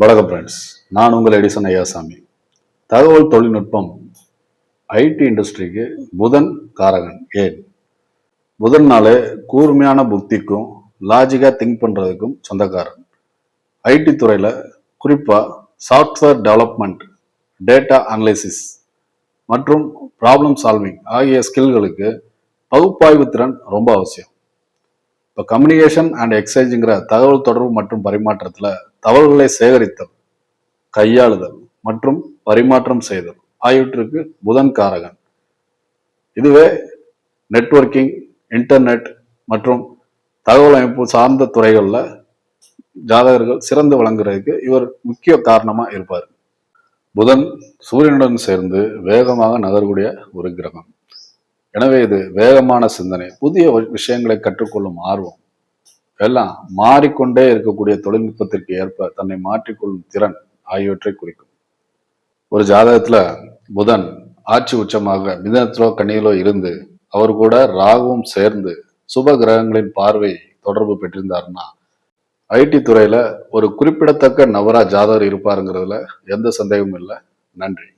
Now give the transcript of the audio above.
வணக்கம் ஃப்ரெண்ட்ஸ் நான் உங்கள் எடிசன் ஐயாசாமி. தகவல் தொழில்நுட்பம் ஐடி இண்டஸ்ட்ரிக்கு புதன் காரகன். ஏன்? புதன்னாலே கூர்மையான புத்திக்கும் லாஜிக்காக திங்க் பண்ணுறதுக்கும் சொந்தக்காரன். ஐடி துறையில் குறிப்பாக சாஃப்ட்வேர் டெவலப்மெண்ட் டேட்டா அனலைசிஸ் மற்றும் ப்ராப்ளம் சால்விங் ஆகிய ஸ்கில்களுக்கு பகுப்பாய்வு திறன் ரொம்ப அவசியம். இப்போ கம்யூனிகேஷன் அண்ட் எக்ஸைஜுங்கிற தகவல் தொடர்பு மற்றும் பரிமாற்றத்தில் தகவல்களை சேகரித்தல் கையாளுதல் மற்றும் பரிமாற்றம் செய்தல் ஆகியவற்றுக்கு புதன் காரகன். இதுவே நெட்வொர்க்கிங் இன்டர்நெட் மற்றும் தகவல் அமைப்பு சார்ந்த துறைகளில் ஜாதகர்கள் சிறந்து விளங்குறதுக்கு இவர் முக்கிய காரணமாக இருப்பார். புதன் சூரியனுடன் சேர்ந்து வேகமாக நகரக்கூடிய ஒரு கிரகம். எனவே இது வேகமான சிந்தனை புதிய விஷயங்களை கற்றுக்கொள்ளும் ஆர்வம் எல்லாம் மாறிக்கொண்டே இருக்கக்கூடிய தொழில்நுட்பத்திற்கு ஏற்ப தன்னை மாற்றிக்கொள்ளும் திறன் ஆகியவற்றை குறிக்கும். ஒரு ஜாதகத்துல புதன் ஆட்சி உச்சமாக மிதனத்திலோ கண்ணியிலோ இருந்து அவர் கூட ராகுவும் சேர்ந்து சுப கிரகங்களின் பார்வை தொடர்பு பெற்றிருந்தாருன்னா ஐடி துறையில ஒரு குறிப்பிடத்தக்க நவரா ஜாதகர் இருப்பாருங்கிறதுல எந்த சந்தேகமும் இல்லை. நன்றி.